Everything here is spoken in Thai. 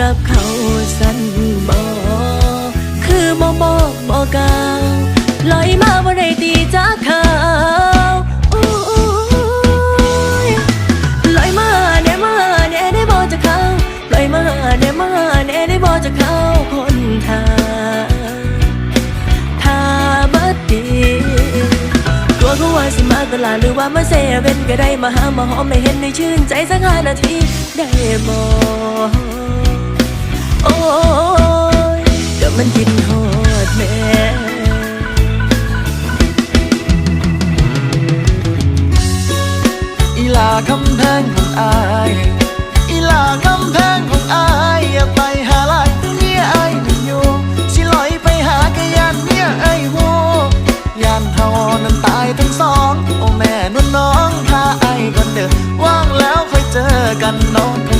กับเขาสันบอคือบ่บอกบอกกล่าวลอยมาบ่ได้ตีจากเขาลอยมาแน่มาแน่ได้บอกจากเขาลอยมาแน่มาแน่ได้บอกจากเขาคนทางถ้าบัดดีกลัวเขาว่าสิมาตลาดหรือว่ามาเซเว่นก็ได้มาหามาหอมไม่เห็นในชื่นใจสักห้านาทีได้บ่ มันกินฮอดแม่อีลาคำแพงของอายอีลาคำแพงของอายอย่าไปหาลายเมียอายนั่นอยู่สิลอยไปหากะยานเมียไอายหูยานเฮานั้นตายทั้งสองโอ้แม่นุ่นน้องพาอายก่อนเด้อว่างแล้วค่อยเจอกันน้องคำแพง